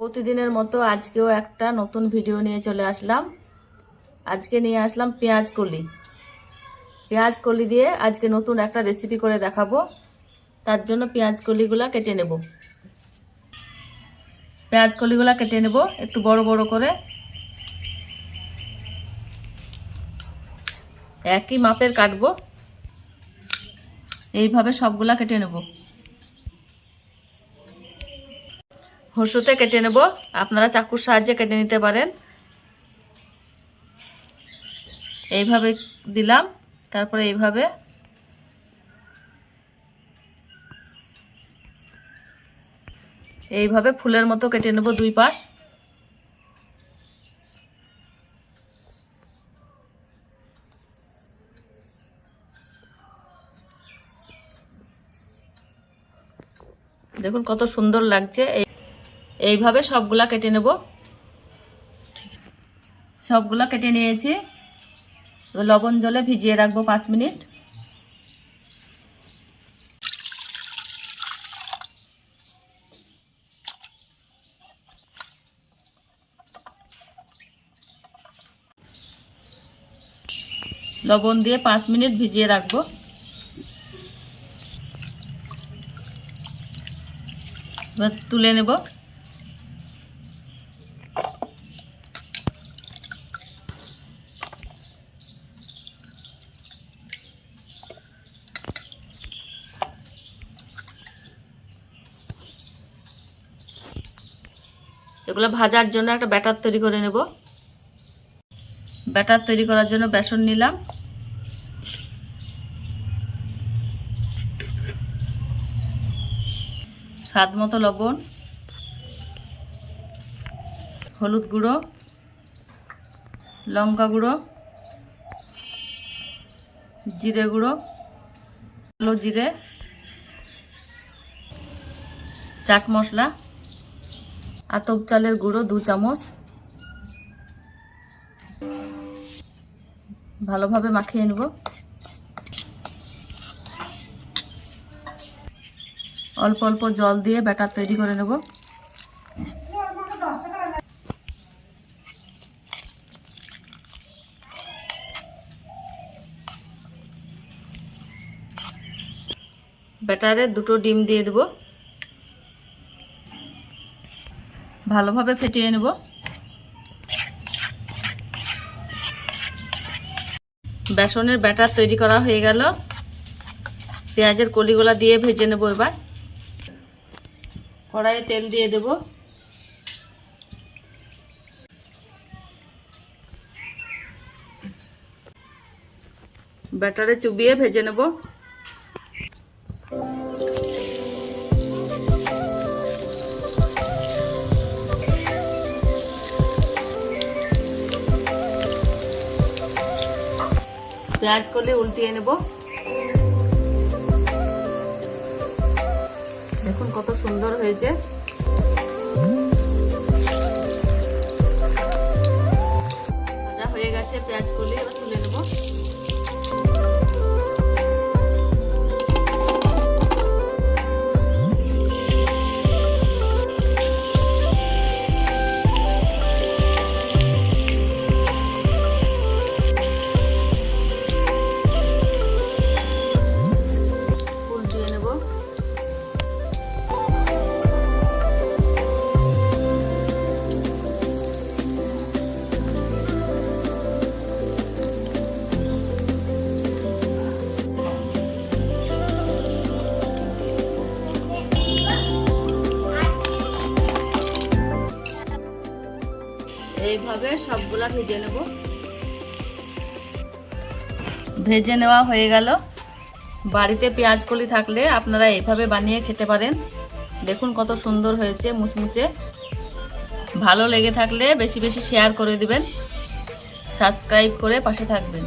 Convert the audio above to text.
প্রতিদিনের মতো আজকেও একটা নতুন ভিডিও নিয়ে চলে আসলাম। আজকে নিয়ে আসলাম পেঁয়াজ কলি। পেঁয়াজ কলি দিয়ে আজকে নতুন একটা রেসিপি করে দেখাবো। তার জন্য পেঁয়াজ কলিগুলা কেটে নেব। পেঁয়াজ কলিগুলা কেটে নেব একটু বড় বড় করে। একই মাপের কাটবো। এইভাবে সবগুলা কেটে নেব। হসুতে কেটে নেব। আপনারা চাকুর সাহায্যে কেটে নিতে পারেন। এইভাবে দিলাম। তারপরে এইভাবে এইভাবে ফুলের মতো কেটে নেব দুই পাশ। দেখুন কত সুন্দর লাগছে। এইভাবে সবগুলা কেটে নেব। সবগুলা কেটে নিয়েছি। লবণ জলে ভিজিয়ে রাখব পাঁচ মিনিট। লবণ দিয়ে পাঁচ মিনিট ভিজিয়ে রাখব। তুলে নেব। এগুলো ভাজার জন্য একটা ব্যাটার তৈরি করে নেব। ব্যাটার তৈরি করার জন্য বেসন নিলাম। স্বাদ মতো লবণ, হলুদ গুঁড়ো, লঙ্কা গুঁড়ো, জিরে গুঁড়ো, কালো জিরে, চাট মশলা আতপ চালের গুঁড়ো দু চামচ। ভালোভাবে মাখিয়ে নেব। অল্প অল্প জল দিয়ে ব্যাটার তৈরি করে নেব। ব্যাটারে দুটো ডিম দিয়ে দেব। ভালোভাবে ফেটিয়ে নেব। বেসনের ব্যাটার তৈরি করা হয়ে গেল। পেঁয়াজের কলিগুলা দিয়ে ভেজে নেব এবার। কড়াইয়ে তেল দিয়ে দেব। ব্যাটারে চুবিয়ে ভেজে নেব। পেঁয়াজ করলে উল্টিয়ে নেব। দেখুন কত সুন্দর হয়েছে। ভাজা হয়ে গেছে, পেঁয়াজ করলে এবার তুলে নেব। এইভাবে সবগুলা ভেজে নেব। ভেজে নেওয়া হয়ে গেল। বাড়িতে পেঁয়াজ কলি থাকলে আপনারা এইভাবে বানিয়ে খেতে পারেন। দেখুন কত সুন্দর হয়েছে মুচমুচে। ভালো লেগে থাকলে বেশি বেশি শেয়ার করে দিবেন। সাবস্ক্রাইব করে পাশে থাকবেন।